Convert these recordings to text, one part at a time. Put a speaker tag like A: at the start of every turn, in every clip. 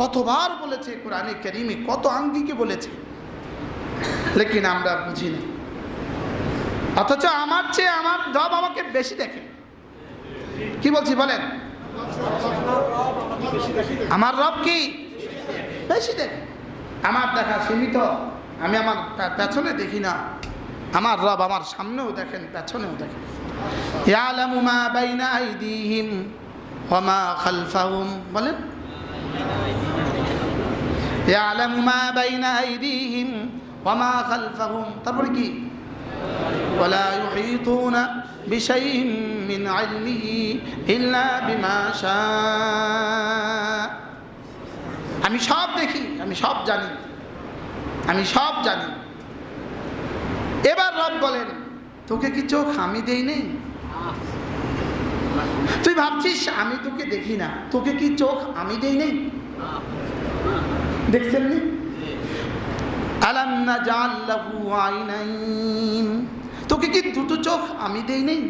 A: কতবার বলেছে কোরআনে কেরিমে, কত আঙ্গিকে বলেছে। লেকিন আমরা বুঝি না। অথচ আমার চেয়ে আমার রব আমাকে বেশি দেখে কি বলছি বলেন? আমার রব কি? বেশি দেখে আমার দেখা সীমিত। আমি আমার পেছনে দেখি না। আমার রব আমার সামনেও দেখেন, পেছনেও দেখেন। ইয়ালামু মা বাইনা আইদিহিম ওয়া মা খালফাহুম। বলেন। তারপরে কি ولا يحيطون بشيء من علمه إلا بما شاء আমি সব দেখি আমি সব জানি আমি সব জানি এবার রব বলেন তোকে কি চোখ আমি দেই নেই তুই ভাবছিস, আমি তোকে দেখি না। তোকে কি চোখ আমি দেই নেই? দেখছেন নি? আলাম না তোকে কি দুটো চোখ আমি দেই নেই?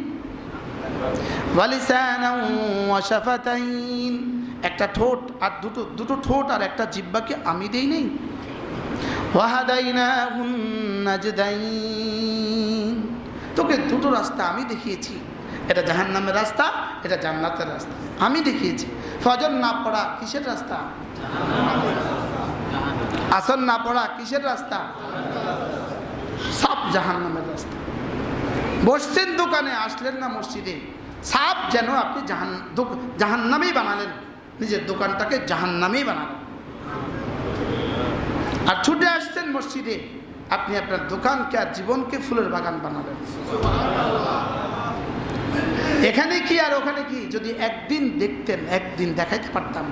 A: একটা ঠোঁট আর দুটো দুটো ঠোঁট আর একটা জিহ্বাকে আমি দেই নেই? তোকে দুটো রাস্তা আমি দেখিয়েছি। এটা জাহান্নামের রাস্তা, এটা জান্নাতের রাস্তা। আমি দেখিয়েছি। ফজর না পড়া কিসের রাস্তা? আসন না পড়া কিসের রাস্তা? সব জাহান্নামের রাস্তা। বসছেন দোকানে আসলেন না মসজিদে? সাপ যেন আপনি জাহান দোক- জাহান্নামেই বানালেন। নিজের দোকানটাকে জাহান্নামেই বানালেন। আর ছুটে আসছেন মসজিদে। আপনি আপনার দোকানকে আর জীবনকে ফুলের বাগান বানালেন। এখানে কি আর ওখানে কি? যদি একদিন দেখতেন একদিন দেখাইতে পারতাম।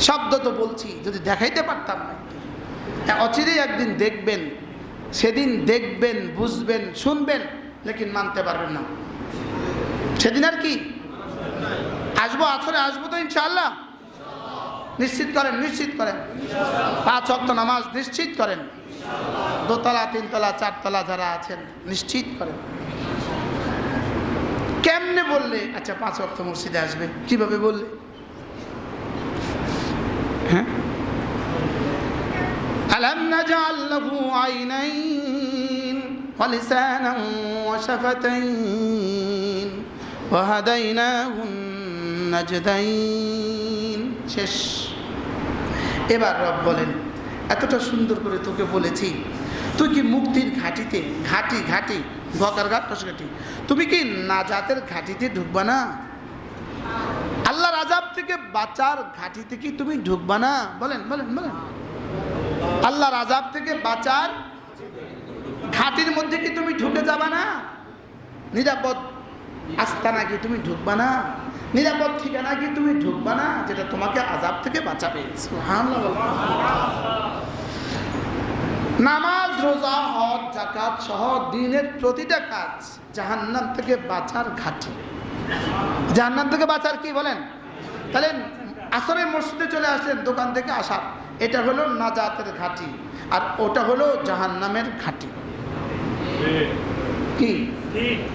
A: শব্দ তো বলছি যদি দেখাইতে পারতাম হ্যাঁ, অচিরেই একদিন দেখবেন সেদিন দেখবেন বুঝবেন শুনবেন লেকিন মানতে পারবেন না। সেদিন আর কি? আসব আসরে আসব তো ইনশাআল্লাহ। নিশ্চিত করেন নিশ্চিত করেন। পাঁচ অক্ত নামাজ নিশ্চিত করেন। দোতলা তিনতলা চারতলা যারা আছেন নিশ্চিত করেন। কেমনে বললে আচ্ছা পাঁচ অক্ত মসজিদে আসবে কিভাবে বললে হ্যাঁ ألم نجعل له عينين ولسانا وشفتين وهديناه النجدين শেষ এবার রব বলেন এতটা সুন্দর করে তোকে বলেছি তুই কি মুক্তির ঘাটিতে, ঘাটি ঘাটি ঘকার ঘাট ঘাটি। তুমি কি নাজাতের ঘাটিতে ঢুকবা না? আল্লাহর আজাব থেকে বাঁচার ঘাটিতে কি তুমি ঢুকবা না? বলেন বলেন বলেন। আল্লাহর আজাব থেকে বাঁচার ঘাটির মধ্যে কি তুমি ঢুকে যাবা না? নিরাপদ আস্তানা কি তুমি ঢুকবা না? নিরাপদ ঠিকানা কি তুমি ঢুকবা না? যেটা তোমাকে আজাব থেকে বাঁচাবে। রোজা হজ জাকাত সহ দিনের প্রতিটা কাজ জাহান্নাম থেকে বাঁচার ঘাটি। জাহান্নাম থেকে বাঁচার কি বলেন? তাহলে আসরের মসজিদে চলে আসলেন, দোকান থেকে আসার। এটা হলো নাজাতের ঘাটি আর ওটা হলো জাহান্নামের ঘাটি। কি?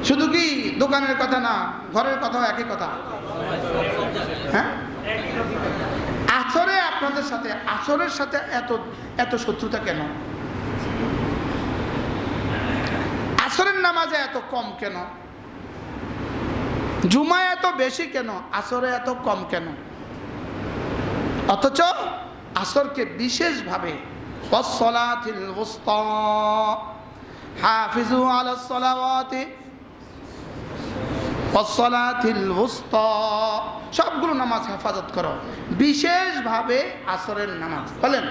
A: শুধু কি দোকানের কথা না, ঘরের কথাও একই কথা? হ্যাঁ? আসরে আপনাদের সাথে, আসরের সাথে এত এত শত্রুতা কেন আসরের নামাজে এত কম কেন? জুমায় এত বেশি কেন? আসরে এত কম কেন? অথচ আসরকে বিশেষভাবে হাফিজু সবগুলো নামাজ হেফাজত করো। বিশেষভাবে আসরের নামাজ বলেন?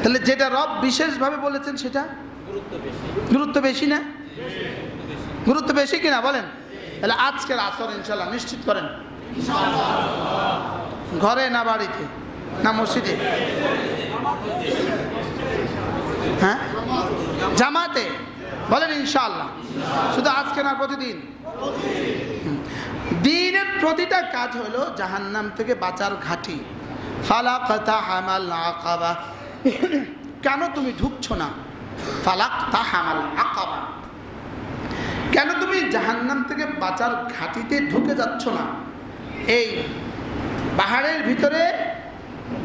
A: তাহলে যেটা রব বিশেষভাবে বলেছেন সেটা? গুরুত্ব বেশি। না? গুরুত্ব বেশি কিনা? বলেন। তাহলে আজকের আসর ইনশাল্লাহ নিশ্চিত করেন। ঘরে না বাড়িতে? না মসজিদে? হ্যাঁ? জামাতে? বলেন ইনশাল্লাহ শুধু আজকে না প্রতিদিন? দিনের প্রতিটা কাজ হলো জাহান্নাম থেকে বাঁচার ঘাটি। ফালাকতা হামাল আকাবা। কেন তুমি ঢুকছো না? কেন তুমি জাহান্নাম থেকে বাঁচার ঘাটিতে ঢুকে যাচ্ছ না? এই পাহাড়ের ভিতরে,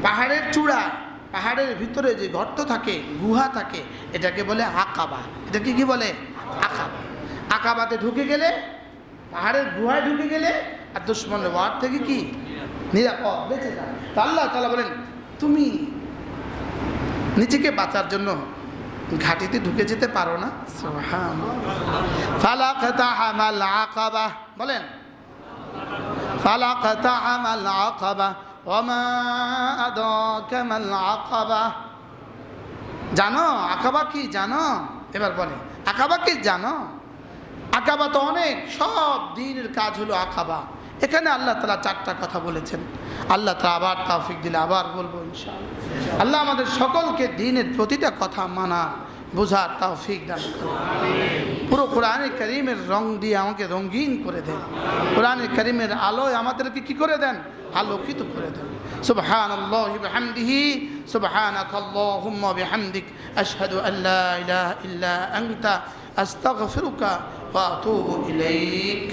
A: পাহাড়ের চূড়া, পাহাড়ের ভিতরে যে গর্ত থাকে, গুহা থাকে, এটাকে বলে আকাবা। এটাকে কি বলে? আকাবা। আকাবাতে ঢুকে গেলে, পাহাড়ের গুহায় ঢুকে গেলে, আর দুশ্মনের ওয়ার থেকে কি? নিরাপদ, বেঁচে যায়। আল্লাহ তালা বলেন, তুমি নিজেকে বাঁচার জন্য ঘাটিতে ঢুকে যেতে পারো না? বলেন। জানো? আকাবা কি জানো? এবার বলে আকাবা কি জানো? আকাবা তো অনেক সব দিনের কাজ হলো আকাবা। এখানে আল্লাহ তালা চারটা কথা বলেছেন। আল্লাহ তালা আবার তাফিক দিলে আবার বলব ইনশাআল্লাহ। আল্লাহ আমাদের সকলকে দিনের প্রতিটা কথা মানা বোঝার তাফিক দান করুন। পুরো কোরআনে করিমের রং দিয়ে আমাকে রঙিন করে দেন কোরআনে করিমের আলোয় আমাদেরকে কি করে দেন আলোকিত করে দেন سبحان الله بحمده سبحانك اللهم بحمدك أشهد أن لا إله إلا أنت أستغفرك وأتوب إليك